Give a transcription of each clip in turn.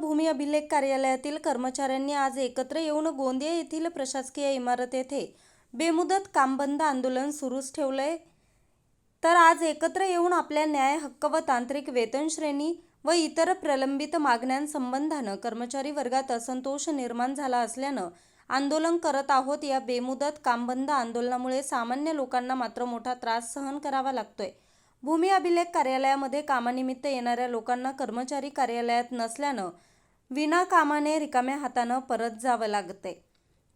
भूमी अभिलेख कार्यालयातील कर्मचाऱ्यांनी आज एकत्र येऊन गोंदिया येथील प्रशासकीय इमारत येथे बेमुदत कामबंद आंदोलन सुरूच ठेवलंय. तर आज एकत्र येऊन आपल्या न्याय हक्क व तांत्रिक वेतन श्रेणी व इतर प्रलंबित मागण्यांसंबंधानं कर्मचारी वर्गात असंतोष निर्माण झाला असल्यानं आंदोलन करत आहोत या बेमुदत कामबंद आंदोलनामुळे सामान्य लोकांना मात्र मोठा त्रास सहन करावा लागतोय. भूमी अभिलेख कार्यालयामध्ये कामानिमित्त येणाऱ्या लोकांना कर्मचारी कार्यालयात नसल्यानं विनाकामाने रिकाम्या हातानं परत जावं लागते.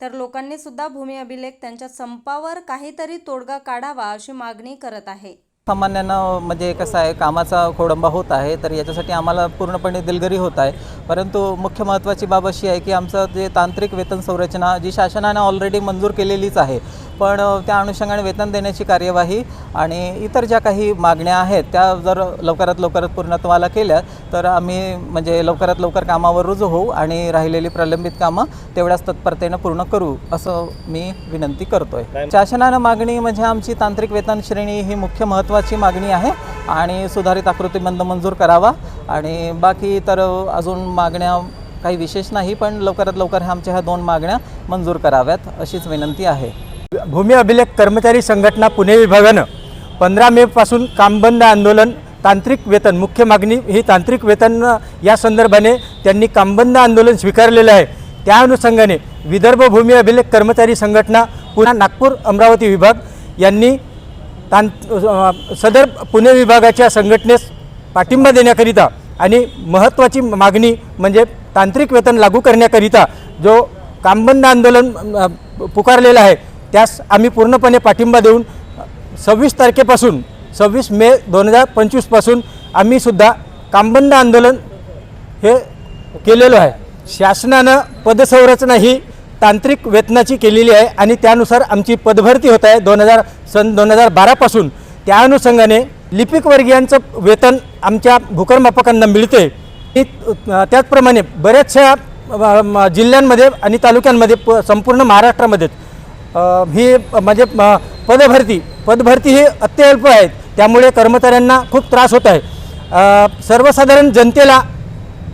तर लोकांनी सुद्धा भूमी अभिलेख त्यांच्या संपावर काहीतरी तोडगा काढावा अशी मागणी करत आहे. सामान्यांना म्हणजे कसं आहे कामाचा खोडंबा होत आहे तर याच्यासाठी आम्हाला पूर्णपणे दिलगिरी होत आहे. परंतु मुख्य महत्त्वाची बाब अशी आहे की आमचं जे तांत्रिक वेतन संरचना जी शासनानं ऑलरेडी मंजूर केलेलीच आहे पण त्या अनुषंगाने वेतन देण्याची कार्यवाही आणि इतर ज्या काही मागण्या आहेत त्या जर लवकरात लवकरात पूर्णत्वाला केल्या तर आम्ही म्हणजे लवकरात लवकर कामावर रुजू होऊ आणि राहिलेली प्रलंबित कामं तेवढ्याच तत्परतेनं पूर्ण करू असं मी विनंती करतोय. शासनानं मागणी म्हणजे आमची तांत्रिक वेतन श्रेणी ही मुख्य महत्त्वाची मागणी आहे आणि सुधारित आकृतीबंध मंजूर करावा. आणि बाकी तर अजून मागण्या काही विशेष नाही पण लवकरात लवकर ह्या आमच्या ह्या दोन मागण्या मंजूर कराव्यात अशीच विनंती आहे. भूमी अभिलेख कर्मचारी संघटना पुणे विभागानं पंधरा मेपासून कामबंद आंदोलन तांत्रिक वेतन मुख्य मागणी ही तांत्रिक वेतन या संदर्भाने त्यांनी कामबंद आंदोलन स्वीकारलेलं आहे. त्या अनुषंगाने विदर्भ भूमी अभिलेख कर्मचारी संघटना पुन्हा नागपूर अमरावती विभाग यांनी तां सदर पुणे विभागाच्या संघटनेस पाठिंबा देण्याकरिता आणि महत्त्वाची मागणी म्हणजे तांत्रिक वेतन लागू करण्याकरिता जो कामबंद आंदोलन पुकारलेलं आहे त्यास आम्ही पूर्णपणे पाठिंबा देऊन सव्वीस तारखेपासून सव्वीस मे दोन हजार पंचवीसपासून आम्हीसुद्धा कामबंद आंदोलन हे केलेलं आहे. शासनानं पदसंरचना ही तांत्रिक वेतनाची केलेली आहे आणि त्यानुसार आमची पदभरती होत आहे. दोन हजार सन दोन हजार बारापासून त्या अनुषंगाने लिपिक वर्गीयांचं वेतन आमच्या भूकरमापकांना मिळते. आणि त्याचप्रमाणे बऱ्याचशा म, जिल्ह्यांमध्ये आणि तालुक्यांमध्ये प संपूर्ण महाराष्ट्रामध्येच ही म्हणजे पदभरती पदभरती ही अत्यल्प आहेत. त्यामुळे कर्मचाऱ्यांना खूप त्रास होत आहे. सर्वसाधारण जनतेला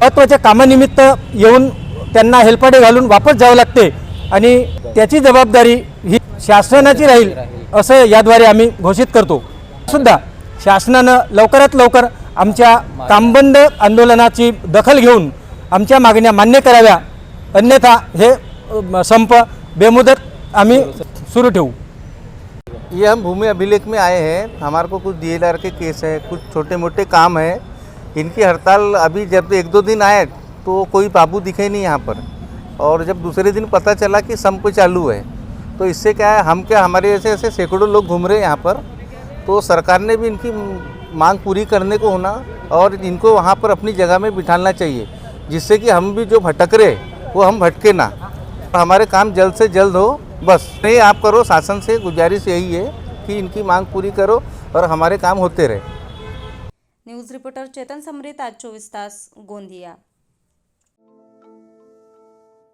महत्त्वाच्या कामानिमित्त येऊन त्यांना हेलपाटे घालून वापस जावं लागते. आणि त्याची जबाबदारी ही शासनाची राहील असं याद्वारे आम्ही घोषित करतो. सुद्धा शासनानं लवकरात लवकर आमच्या कामबंद आंदोलनाची दखल घेऊन आमच्या मागण्या मान्य कराव्या. अन्यथा हे संप बेमुदत आम्ही सुरू ठेवू. ये हम भूमि अभिलेख में आए हैं. हमारे को कुछ डी के केस है कुछ छोटे मोटे काम है. इनकी हड़ताल अभी जब एक दो दिन आए तो कोई बाबू दिखे नहीं यहाँ पर। और जब दूसरे दिन पता चला कि संप चालू है तो इससे क्या है, हम क्या हमारे ऐसे ऐसे सैकड़ों लोग घूम रहे हैं यहाँ पर तो सरकार ने भी इनकी मांग पूरी करने को होना और इनको वहाँ पर अपनी जगह में बिठाना चाहिए, जिससे कि हम भी जो भटक रहे वो हम भटके ना। हमारे काम जल्द से जल्द हो, बस। नहीं, आप करो, शासन से गुजारिश यही है कि इनकी मांग पूरी करो और हमारे काम होते रहे। न्यूज़ रिपोर्टर चेतन समृत आज चौबीस तास गोंदिया।